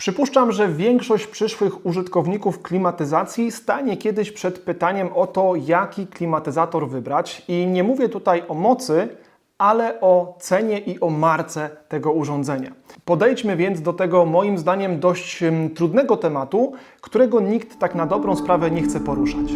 Przypuszczam, że większość przyszłych użytkowników klimatyzacji stanie kiedyś przed pytaniem o to, jaki klimatyzator wybrać. I nie mówię tutaj o mocy, ale o cenie i o marce tego urządzenia. Podejdźmy więc do tego moim zdaniem dość trudnego tematu, którego nikt tak na dobrą sprawę nie chce poruszać.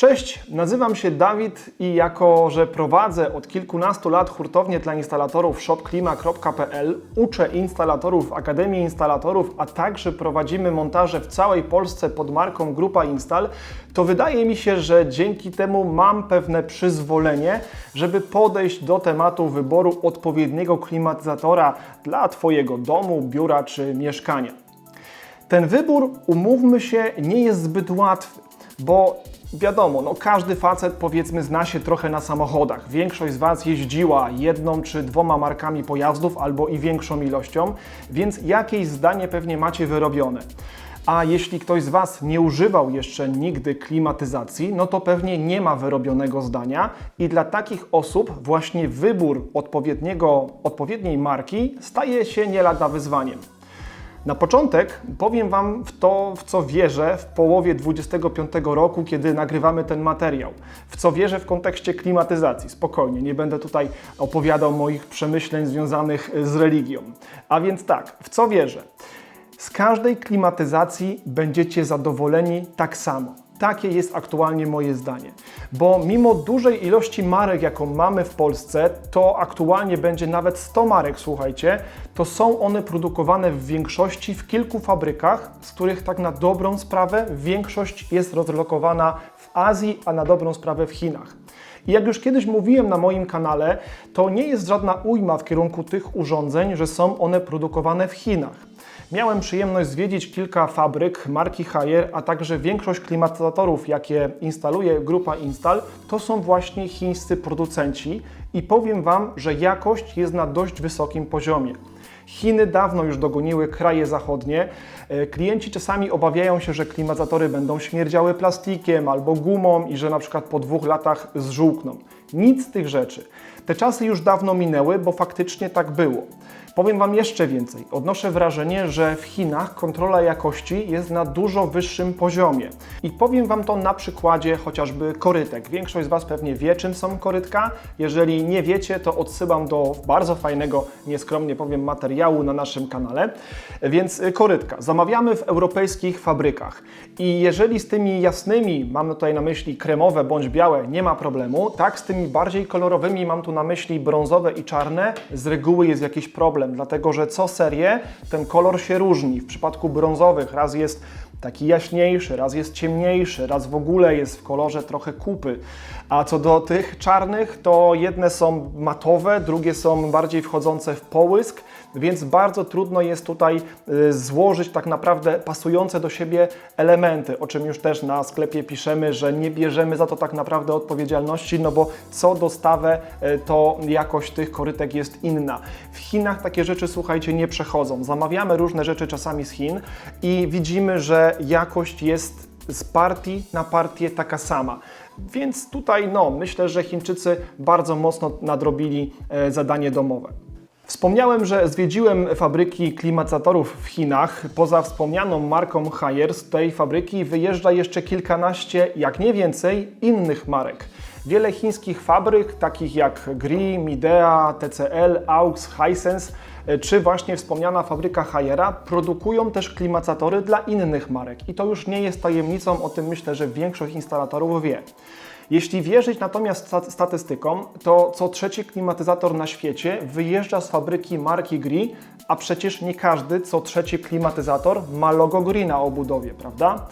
Cześć, nazywam się Dawid i jako, że prowadzę od kilkunastu lat hurtownię dla instalatorów shopklima.pl, uczę instalatorów w Akademii Instalatorów, a także prowadzimy montaże w całej Polsce pod marką Grupa Instal, to wydaje mi się, że dzięki temu mam pewne przyzwolenie, żeby podejść do tematu wyboru odpowiedniego klimatyzatora dla Twojego domu, biura czy mieszkania. Ten wybór, umówmy się, nie jest zbyt łatwy, bo wiadomo, no każdy facet powiedzmy zna się trochę na samochodach. Większość z Was jeździła jedną czy dwoma markami pojazdów albo i większą ilością, więc jakieś zdanie pewnie macie wyrobione. A jeśli ktoś z Was nie używał jeszcze nigdy klimatyzacji, no to pewnie nie ma wyrobionego zdania i dla takich osób właśnie wybór odpowiedniego, odpowiedniej marki staje się nie lada wyzwaniem. Na początek powiem Wam w to, w co wierzę w połowie 25 roku, kiedy nagrywamy ten materiał. W co wierzę w kontekście klimatyzacji. Spokojnie, nie będę tutaj opowiadał moich przemyśleń związanych z religią. A więc tak, w co wierzę? Z każdej klimatyzacji będziecie zadowoleni tak samo. Takie jest aktualnie moje zdanie. Bo mimo dużej ilości marek, jaką mamy w Polsce, to aktualnie będzie nawet 100 marek, słuchajcie, to są one produkowane w większości w kilku fabrykach, z których tak na dobrą sprawę większość jest rozlokowana w Azji, a na dobrą sprawę w Chinach. I jak już kiedyś mówiłem na moim kanale, to nie jest żadna ujma w kierunku tych urządzeń, że są one produkowane w Chinach. Miałem przyjemność zwiedzić kilka fabryk marki Haier, a także większość klimatyzatorów, jakie instaluje grupa Instal, to są właśnie chińscy producenci i powiem Wam, że jakość jest na dość wysokim poziomie. Chiny dawno już dogoniły kraje zachodnie. E, Klienci czasami obawiają się, że klimatyzatory będą śmierdziały plastikiem albo gumą i że na przykład po dwóch latach zżółkną. Nic z tych rzeczy. Te czasy już dawno minęły, bo faktycznie tak było. Powiem Wam jeszcze więcej. Odnoszę wrażenie, że w Chinach kontrola jakości jest na dużo wyższym poziomie. I powiem Wam to na przykładzie chociażby korytek. Większość z Was pewnie wie, czym są korytka. Jeżeli nie wiecie, to odsyłam do bardzo fajnego, nieskromnie powiem, materiału na naszym kanale. Więc y, korytka. Zamawiamy w europejskich fabrykach. I jeżeli z tymi jasnymi, mam tutaj na myśli kremowe bądź białe, nie ma problemu, tak z tymi bardziej kolorowymi, mam tu na myśli brązowe i czarne, z reguły jest jakiś problem, dlatego że co serię ten kolor się różni. W przypadku brązowych raz jest taki jaśniejszy, raz jest ciemniejszy, raz w ogóle jest w kolorze trochę kupy. A co do tych czarnych, to jedne są matowe, drugie są bardziej wchodzące w połysk, więc bardzo trudno jest tutaj y, złożyć tak naprawdę pasujące do siebie elementy, o czym już też na sklepie piszemy, że nie bierzemy za to tak naprawdę odpowiedzialności, no bo co dostawę, y, to jakość tych korytek jest inna. W Chinach takie rzeczy, słuchajcie, nie przechodzą. Zamawiamy różne rzeczy czasami z Chin i widzimy, że jakość jest z partii na partię taka sama. Więc tutaj no, myślę, że Chińczycy bardzo mocno nadrobili e, zadanie domowe. Wspomniałem, że zwiedziłem fabryki klimatyzatorów w Chinach. Poza wspomnianą marką Haier z tej fabryki wyjeżdża jeszcze kilkanaście, jak nie więcej, innych marek. Wiele chińskich fabryk, takich jak Gree, Midea, TCL, AUX, Hisense, e, czy właśnie wspomniana fabryka Haiera produkują też klimatyzatory dla innych marek. I to już nie jest tajemnicą, o tym myślę, że większość instalatorów wie. Jeśli wierzyć natomiast sta- statystykom, to co trzeci klimatyzator na świecie wyjeżdża z fabryki marki Gree, a przecież nie każdy co trzeci klimatyzator ma logo Gree na obudowie, prawda?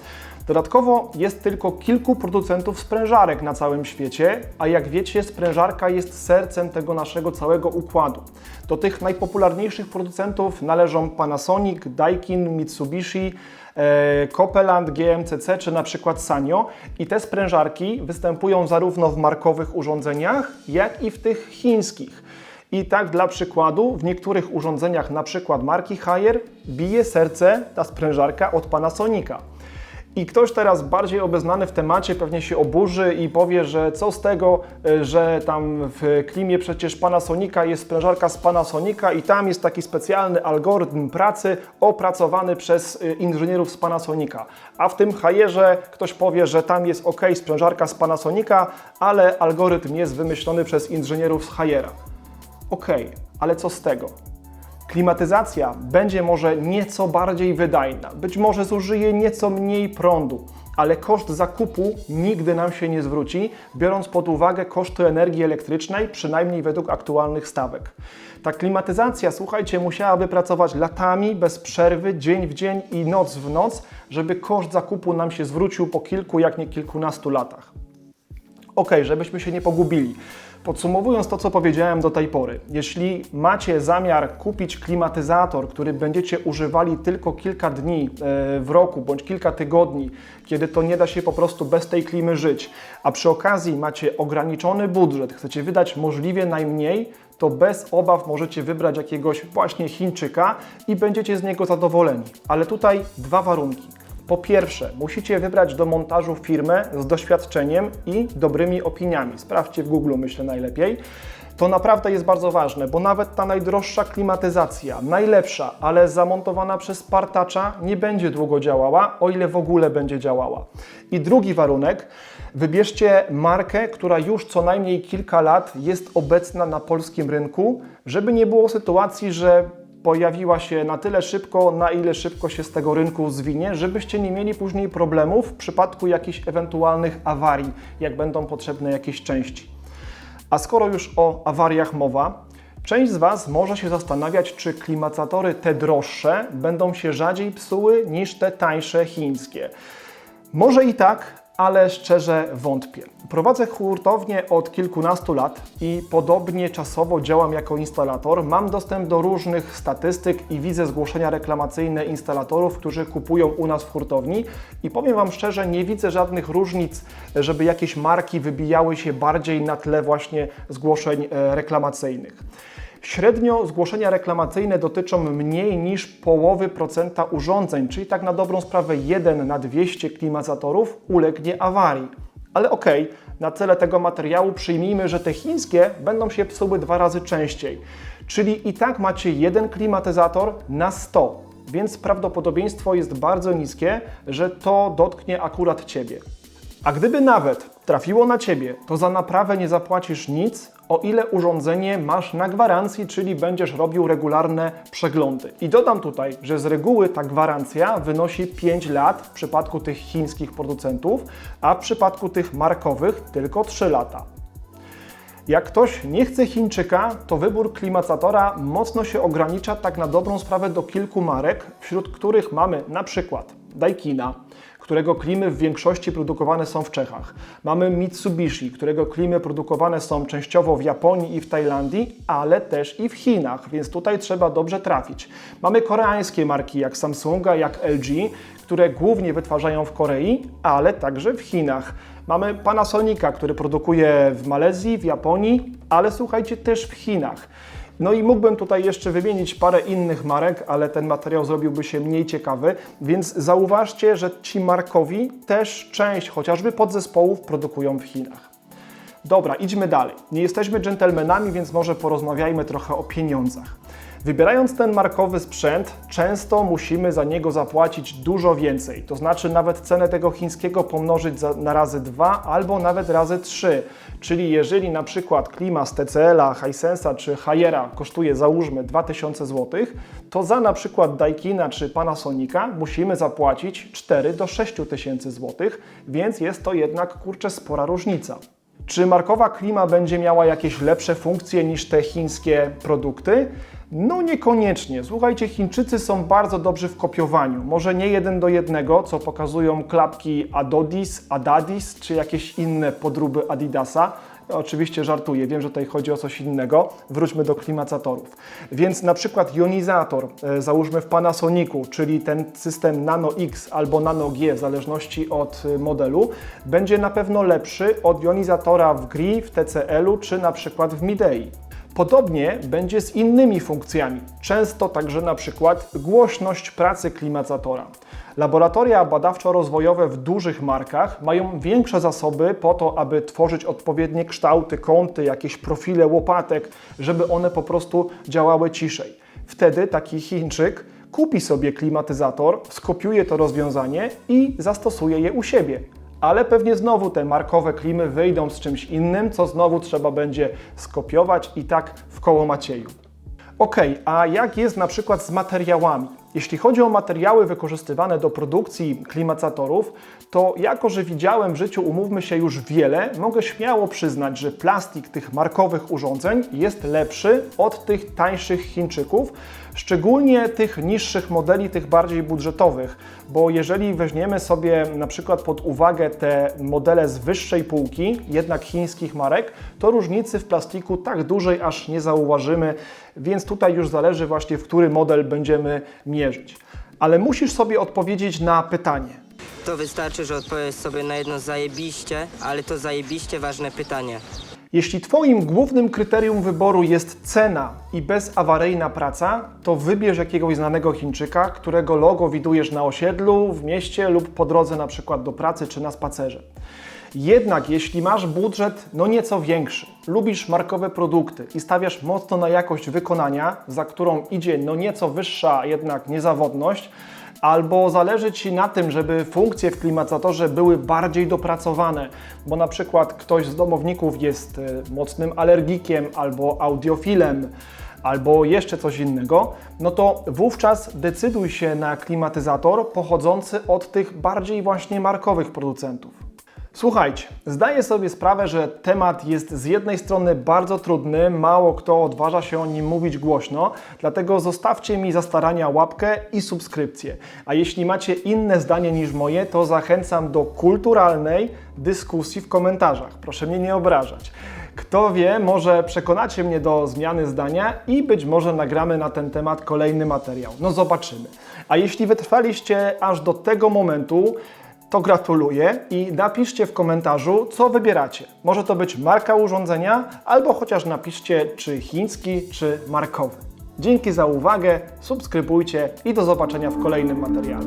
Dodatkowo jest tylko kilku producentów sprężarek na całym świecie, a jak wiecie, sprężarka jest sercem tego naszego całego układu. Do tych najpopularniejszych producentów należą Panasonic, Daikin, Mitsubishi, Copeland, GMCC czy na przykład Sanyo i te sprężarki występują zarówno w markowych urządzeniach, jak i w tych chińskich. I tak dla przykładu, w niektórych urządzeniach, na przykład marki Haier, bije serce ta sprężarka od Panasonica. I ktoś teraz bardziej obeznany w temacie pewnie się oburzy i powie, że co z tego, y, że tam w klimie przecież Panasonica jest sprężarka z Panasonica i tam jest taki specjalny algorytm pracy opracowany przez y, inżynierów z Panasonica. A w tym hajerze ktoś powie, że tam jest ok sprężarka z Panasonica, ale algorytm jest wymyślony przez inżynierów z hajera. Ok, ale co z tego? Klimatyzacja będzie może nieco bardziej wydajna, być może zużyje nieco mniej prądu, ale koszt zakupu nigdy nam się nie zwróci, biorąc pod uwagę koszty energii elektrycznej, przynajmniej według aktualnych stawek. Ta klimatyzacja, słuchajcie, musiałaby pracować latami, bez przerwy, dzień w dzień i noc w noc, żeby koszt zakupu nam się zwrócił po kilku, jak nie kilkunastu latach. Ok, żebyśmy się nie pogubili. Podsumowując to, co powiedziałem do tej pory, jeśli macie zamiar kupić klimatyzator, który będziecie używali tylko kilka dni e, w roku bądź kilka tygodni, kiedy to nie da się po prostu bez tej klimy żyć, a przy okazji macie ograniczony budżet, chcecie wydać możliwie najmniej, to bez obaw możecie wybrać jakiegoś właśnie Chińczyka i będziecie z niego zadowoleni. Ale tutaj dwa warunki. Po pierwsze, musicie wybrać do montażu firmę z doświadczeniem i dobrymi opiniami. Sprawdźcie w Google, myślę najlepiej. To naprawdę jest bardzo ważne, bo nawet ta najdroższa klimatyzacja, najlepsza, ale zamontowana przez partacza, nie będzie długo działała, o ile w ogóle będzie działała. I drugi warunek, wybierzcie markę, która już co najmniej kilka lat jest obecna na polskim rynku, żeby nie było sytuacji, że pojawiła się na tyle szybko, na ile szybko się z tego rynku zwinie, żebyście nie mieli później problemów w przypadku jakichś ewentualnych awarii, jak będą potrzebne jakieś części. A skoro już o awariach mowa, część z Was może się zastanawiać, czy klimatyzatory te droższe będą się rzadziej psuły niż te tańsze chińskie. Może i tak, ale szczerze wątpię. Prowadzę hurtownię od kilkunastu lat i podobnie czasowo działam jako instalator. Mam dostęp do różnych statystyk i widzę zgłoszenia reklamacyjne instalatorów, którzy kupują u nas w hurtowni i powiem Wam szczerze, nie widzę żadnych różnic, żeby jakieś marki wybijały się bardziej na tle właśnie zgłoszeń e, reklamacyjnych. Średnio zgłoszenia reklamacyjne dotyczą mniej niż połowy procenta urządzeń, czyli tak na dobrą sprawę 1 na 200 klimatyzatorów ulegnie awarii. Ale okej, okay, na cele tego materiału przyjmijmy, że te chińskie będą się psuły dwa razy częściej. Czyli i tak macie jeden klimatyzator na 100, więc prawdopodobieństwo jest bardzo niskie, że to dotknie akurat Ciebie. A gdyby nawet trafiło na Ciebie, to za naprawę nie zapłacisz nic, o ile urządzenie masz na gwarancji, czyli będziesz robił regularne przeglądy. I dodam tutaj, że z reguły ta gwarancja wynosi 5 lat w przypadku tych chińskich producentów, a w przypadku tych markowych tylko 3 lata. Jak ktoś nie chce Chińczyka, to wybór klimatyzatora mocno się ogranicza tak na dobrą sprawę do kilku marek, wśród których mamy na przykład Daikina, którego klimy w większości produkowane są w Czechach. Mamy Mitsubishi, którego klimy produkowane są częściowo w Japonii i w Tajlandii, ale też i w Chinach, więc tutaj trzeba dobrze trafić. Mamy koreańskie marki jak Samsunga, jak LG, które głównie wytwarzają w Korei, ale także w Chinach. Mamy Panasonica, który produkuje w Malezji, w Japonii, ale słuchajcie też w Chinach. No i mógłbym tutaj jeszcze wymienić parę innych marek, ale ten materiał zrobiłby się mniej ciekawy, więc zauważcie, że ci markowi też część chociażby podzespołów produkują w Chinach. Dobra, idźmy dalej. Nie jesteśmy dżentelmenami, więc może porozmawiajmy trochę o pieniądzach. Wybierając ten markowy sprzęt, często musimy za niego zapłacić dużo więcej. To znaczy nawet cenę tego chińskiego pomnożyć za, na razy 2 albo nawet razy 3. Czyli jeżeli na przykład klima z TCL-a, Hisense'a czy Hayera kosztuje załóżmy 2000 zł, to za na przykład Daikina czy Panasonica musimy zapłacić 4 do 6 tysięcy zł, więc jest to jednak kurczę spora różnica. Czy markowa klima będzie miała jakieś lepsze funkcje niż te chińskie produkty? No niekoniecznie. Słuchajcie, Chińczycy są bardzo dobrzy w kopiowaniu. Może nie jeden do jednego, co pokazują klapki Adodis, Adadis czy jakieś inne podróby Adidasa. Oczywiście żartuję, wiem, że tutaj chodzi o coś innego. Wróćmy do klimatyzatorów. Więc na przykład jonizator, e, załóżmy w Panasonicu, czyli ten system Nano X albo Nano G, w zależności od e, modelu, będzie na pewno lepszy od jonizatora w GRI, w TCL-u czy na przykład w Midei. Podobnie będzie z innymi funkcjami, często także na przykład głośność pracy klimatyzatora. Laboratoria badawczo-rozwojowe w dużych markach mają większe zasoby po to, aby tworzyć odpowiednie kształty, kąty, jakieś profile łopatek, żeby one po prostu działały ciszej. Wtedy taki Chińczyk kupi sobie klimatyzator, skopiuje to rozwiązanie i zastosuje je u siebie. Ale pewnie znowu te markowe klimy wyjdą z czymś innym, co znowu trzeba będzie skopiować i tak w koło Macieju. Ok, a jak jest na przykład z materiałami? Jeśli chodzi o materiały wykorzystywane do produkcji klimatyzatorów, to jako, że widziałem w życiu, umówmy się już wiele, mogę śmiało przyznać, że plastik tych markowych urządzeń jest lepszy od tych tańszych Chińczyków, szczególnie tych niższych modeli, tych bardziej budżetowych, bo jeżeli weźmiemy sobie na przykład pod uwagę te modele z wyższej półki, jednak chińskich marek, to różnicy w plastiku tak dużej aż nie zauważymy, więc tutaj już zależy właśnie, w który model będziemy mierzyć. Ale musisz sobie odpowiedzieć na pytanie. To wystarczy, że odpowiesz sobie na jedno zajebiście, ale to zajebiście ważne pytanie. Jeśli Twoim głównym kryterium wyboru jest cena i bezawaryjna praca, to wybierz jakiegoś znanego Chińczyka, którego logo widujesz na osiedlu, w mieście lub po drodze na przykład do pracy czy na spacerze. Jednak jeśli masz budżet no nieco większy, lubisz markowe produkty i stawiasz mocno na jakość wykonania, za którą idzie no nieco wyższa jednak niezawodność, albo zależy Ci na tym, żeby funkcje w klimatyzatorze były bardziej dopracowane, bo na przykład ktoś z domowników jest e, mocnym alergikiem albo audiofilem, albo jeszcze coś innego, no to wówczas decyduj się na klimatyzator pochodzący od tych bardziej właśnie markowych producentów. Słuchajcie, zdaję sobie sprawę, że temat jest z jednej strony bardzo trudny, mało kto odważa się o nim mówić głośno, dlatego zostawcie mi za starania łapkę i subskrypcję. A jeśli macie inne zdanie niż moje, to zachęcam do kulturalnej dyskusji w komentarzach. Proszę mnie nie obrażać. Kto wie, może przekonacie mnie do zmiany zdania i być może nagramy na ten temat kolejny materiał. No zobaczymy. A jeśli wytrwaliście aż do tego momentu, to gratuluję i napiszcie w komentarzu, co wybieracie. Może to być marka urządzenia, albo chociaż napiszcie, czy chiński, czy markowy. Dzięki za uwagę, subskrybujcie i do zobaczenia w kolejnym materiale.